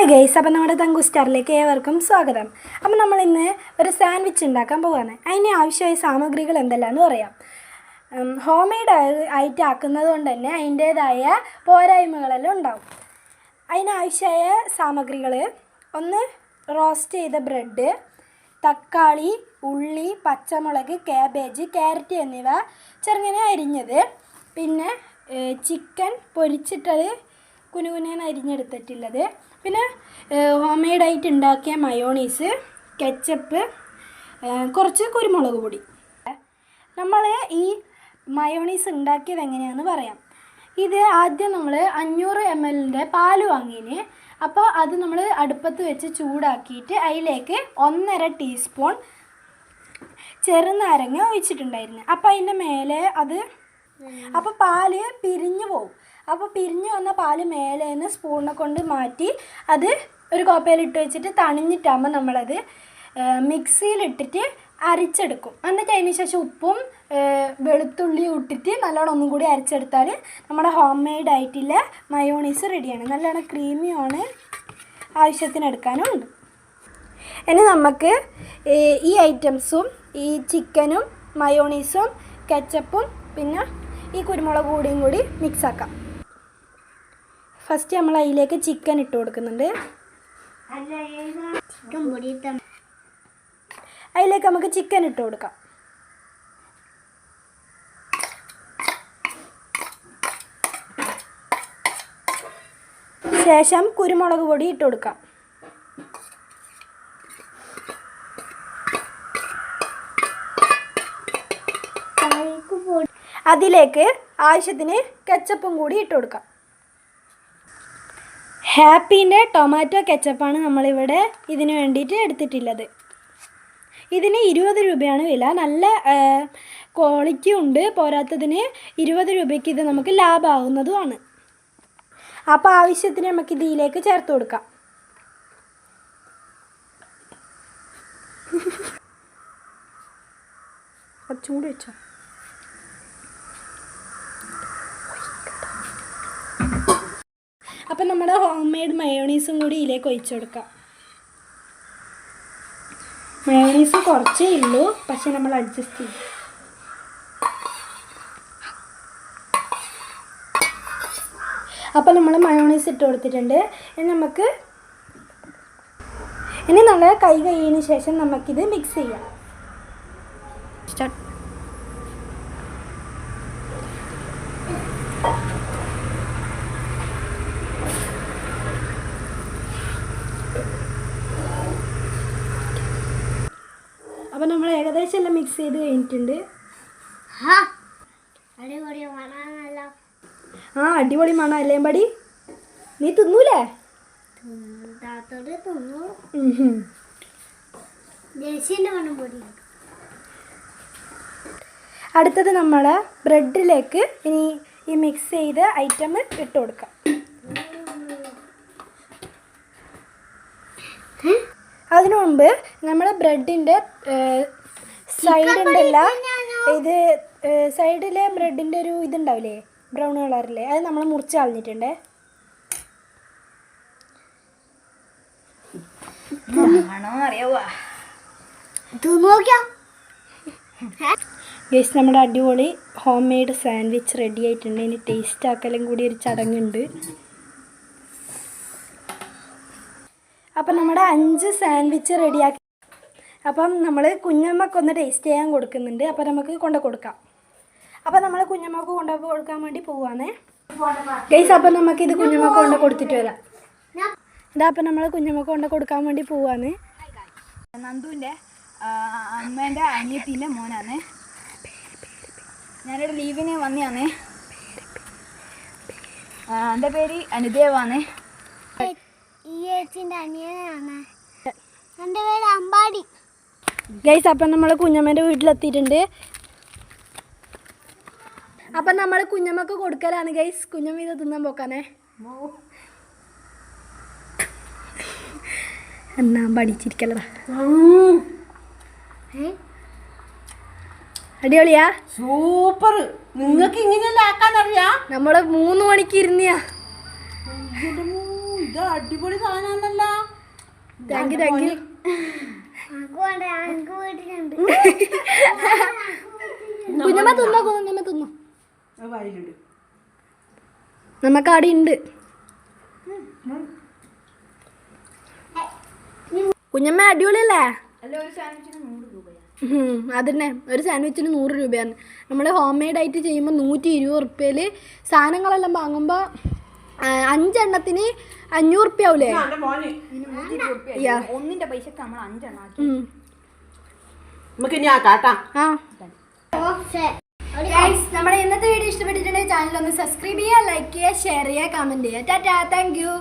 Hi guys അപ്പം നമ്മുടെ തങ്കു സ്റ്റാറിലേക്ക് ഏവർക്കും സ്വാഗതം. അപ്പം നമ്മൾ ഇന്ന് ഒരു സാൻഡ്വിച്ച് ഉണ്ടാക്കാൻ പോവുകയാണ് അതിന് ആവശ്യമായ സാമഗ്രികൾ എന്തെല്ലാമെന്ന് പറയാം. ഹോം മെയ്ഡ് ആയിട്ട് ആക്കുന്നത് കൊണ്ട് തന്നെ അതിന്റേതായ പോരായ്മകളെല്ലാം ഉണ്ടാവും. അതിനാവശ്യമായ സാമഗ്രികൾ ഒന്ന് റോസ്റ്റ് ചെയ്ത ബ്രെഡ് തക്കാളി ഉള്ളി പച്ചമുളക് കാബേജ് ക്യാരറ്റ് എന്നിവ ചെറുങ്ങനെ അരിഞ്ഞത്. പിന്നെ ചിക്കൻ പൊരിച്ചിട്ടത് കുനുകുനാൻ അരിഞ്ഞെടുത്തിട്ടുള്ളത്. പിന്നെ ഹോം മെയ്ഡായിട്ട് ഉണ്ടാക്കിയ മയോണീസ് കെച്ചപ്പ് കുറച്ച് കുരുമുളക് പൊടി. നമ്മൾ ഈ മയോണീസ് ഉണ്ടാക്കിയത് എങ്ങനെയാണെന്ന് പറയാം. ഇത് ആദ്യം നമ്മൾ അഞ്ഞൂറ് എം എല്ലിന്റെ പാൽ വാങ്ങിന്. അപ്പോൾ അത് നമ്മൾ അടുപ്പത്ത് വെച്ച് ചൂടാക്കിയിട്ട് അതിലേക്ക് ഒന്നര ടീസ്പൂൺ ചെറുനാരങ്ങ ഒഴിച്ചിട്ടുണ്ടായിരുന്നു. അപ്പോൾ അതിന്റെ മേലെ അത് അപ്പോൾ പാൽ പിരിഞ്ഞു പോകും അപ്പോൾ പിരിഞ്ഞു വന്ന പാൽ മേലെ നിന്ന് സ്പൂണിനെ കൊണ്ട് മാറ്റി അത് ഒരു കോപ്പയിലിട്ട് വെച്ചിട്ട് തണിഞ്ഞിട്ടാകുമ്പോൾ നമ്മളത് മിക്സിയിലിട്ടിട്ട് അരിച്ചെടുക്കും. എന്നിട്ട് അതിന് ശേഷം ഉപ്പും വെളുത്തുള്ളി ഇട്ടിട്ട് നല്ലോണം ഒന്നും കൂടി അരച്ചെടുത്താൽ നമ്മുടെ ഹോം മെയ്ഡ് ആയിട്ടുള്ള മയോണീസ് റെഡിയാണ്. നല്ലോണം ക്രീമിയാണ് ആവശ്യത്തിന് എടുക്കാനും ഉണ്ട് ഇനി നമുക്ക് ഈ ഐറ്റംസും ഈ ചിക്കനും മയോണീസും കെച്ചപ്പും പിന്നെ ഈ കുരുമുളക് പൊടിയും കൂടി മിക്സാക്കാം ഫസ്റ്റ് നമ്മൾ അതിലേക്ക് ചിക്കൻ ഇട്ട് കൊടുക്കുന്നുണ്ട്. അതിലേക്ക് നമുക്ക് ചിക്കൻ ഇട്ട് കൊടുക്കാം. ശേഷം കുരുമുളക് പൊടി ഇട്ട് കൊടുക്കാം. അതിലേക്ക് ആവശ്യത്തിന് കെച്ചപ്പും കൂടി ഇട്ട് കൊടുക്കാം. ഹാപ്പീന്റെ ടൊമാറ്റോ കെച്ചപ്പാണ് നമ്മളിവിടെ ഇതിന് വേണ്ടിയിട്ട് എടുത്തിട്ടുള്ളത്. ഇതിന് ഇരുപത് രൂപയാണ് വില. നല്ല ക്വാളിറ്റി ഉണ്ട്. പോരാത്തതിന് ഇരുപത് രൂപയ്ക്ക് ഇത് നമുക്ക് ലാഭമാകുന്നതുമാണ് അപ്പോൾ ആവശ്യത്തിന് നമുക്ക് ഇതിലേക്ക് ചേർത്ത് കൊടുക്കാം. ചൂട് വെച്ചോ. അപ്പം നമ്മുടെ ഹോം മെയ്ഡ് മയോണീസും കൂടി ഇതിലേക്ക് ഒഴിച്ചു കൊടുക്കാം. മയോണീസ് കുറച്ചേ ഉള്ളൂ പക്ഷെ നമ്മൾ അഡ്ജസ്റ്റ് ചെയ്യും. അപ്പോൾ നമ്മൾ മയോണീസ് ഇട്ട് കൊടുത്തിട്ടുണ്ട്. ഇനി നമുക്ക് ഇനി നമ്മൾ കൈ കഴിയുന്ന ശേഷം നമുക്കിത് മിക്സ് ചെയ്യാം. അപ്പോൾ നമ്മൾ ഏകദേശം എല്ലാം മിക്സ് ചെയ്ത് കഴിഞ്ഞിട്ടുണ്ട്. ആ അടിപൊളി മണം അല്ലേ പടി നീ തിന്നൂലേ? അടുത്തത് നമ്മൾ ബ്രെഡിലേക്ക് ഇനി ഈ മിക്സ് ചെയ്ത ഐറ്റം ഇട്ട് കൊടുക്കാം. അതിനു മുമ്പ് നമ്മുടെ ബ്രെഡിന്റെ സൈഡ് ഉണ്ടല്ല ഇത് സൈഡിലെ ബ്രെഡിന്റെ ഒരു ഇതുണ്ടാവില്ലേ? ബ്രൗൺ കളറിലെ. അത് നമ്മൾ മുറിച്ച് കളഞ്ഞിട്ടുണ്ടേ. ഗേസ് നമ്മുടെ അടിപൊളി ഹോം മെയ്ഡ് സാൻഡ്വിച്ച് റെഡി ആയിട്ടുണ്ട്. ഇനി ടേസ്റ്റ് ആക്കലും കൂടി ഒരു ചടങ്ങുണ്ട്. അപ്പം നമ്മുടെ അഞ്ച് സാൻഡ്വിച്ച് റെഡിയാക്കി. അപ്പം നമ്മൾ കുഞ്ഞമ്മക്കൊന്ന് ടേസ്റ്റ് ചെയ്യാൻ കൊടുക്കുന്നുണ്ട്. അപ്പം നമുക്ക് കൊണ്ട് കൊടുക്കാം. അപ്പം നമ്മൾ കുഞ്ഞമ്മക്ക് കൊണ്ട് കൊടുക്കാൻ വേണ്ടി പോവാണേ. ഗൈസ് അപ്പം നമുക്ക് ഇത് കുഞ്ഞമ്മക്ക് കൊണ്ട് കൊടുത്തിട്ട് വരാം. ഇതാ അപ്പം നമ്മൾ കുഞ്ഞമ്മക്ക് കൊണ്ട് കൊടുക്കാൻ വേണ്ടി പോവാണ്. നന്ദുവിന്റെ അമ്മേന്റെ അനിയത്തിന്റെ മോനാണ്. ഞാനൊരു ലീവിന് വന്നതാണ് എന്റെ പേര് അനുദേവാണ് ഈ ചേച്ചിന്റെ അനിയനാണ്. എന്റെ പേര് അമ്പാടി. ഗൈസ് അപ്പം നമ്മൾ കുഞ്ഞമ്മേന്റെ വീട്ടിലെത്തിയിട്ടുണ്ട്. അപ്പം നമ്മൾ കുഞ്ഞമ്മക്ക് കൊടുക്കലാണ് ഗൈസ് കുഞ്ഞമ്മ ഇത് തിന്നാൻ പോക്കാനേ. എന്നാ പഠിച്ചിരിക്കല്ലടാ അടിപൊളിയാ? സൂപ്പർ. നിങ്ങൾക്ക് ഇങ്ങനെയല്ല ആക്കാൻ അറിയാ നമ്മൾ മൂന്ന് മണിക്ക് ഇരുന്നിയാ. ഇത് അടിപൊളി സാധനമാണല്ലോ താങ്ക് യു താങ്ക് യു അങ്ങോട്ട് അങ്ങ് വീട്ടിലുണ്ട്. കുഞ്ഞമ്മ തിന്നോ കുഞ്ഞമ്മ തിന്നോ? നമുക്ക് അവിടെ ഉണ്ട് കുഞ്ഞമ്മ അടിപൊളിയല്ലേ? അതന്നെ. ഒരു സാൻഡ്വിച്ചിന് നൂറ് രൂപയാണ്. നമ്മൾ ഹോം മെയ്ഡ് ആയിട്ട് ചെയ്യുമ്പോൾ നൂറ്റി ഇരുപത് റുപ്യയിൽ സാധനങ്ങളെല്ലാം വാങ്ങുമ്പോൾ അഞ്ചെണ്ണത്തിന് അഞ്ഞൂറ് റുപ്യ ആവൂലേ ഒന്നിന്റെ പൈസക്ക് നമ്മൾ അഞ്ചെണ്ണം ആക്കി. ഉം. നമുക്ക് ഇനി ആ. നമ്മുടെ ഇന്നത്തെ വീഡിയോ ഇഷ്ടപ്പെട്ടിട്ടുണ്ടെങ്കിൽ ചാനൽ ഒന്ന് സബ്സ്ക്രൈബ് ചെയ്യുക ലൈക്ക് ചെയ്യുക ഷെയർ ചെയ്യുക കമന്റ് ചെയ്യുക. Tata thank you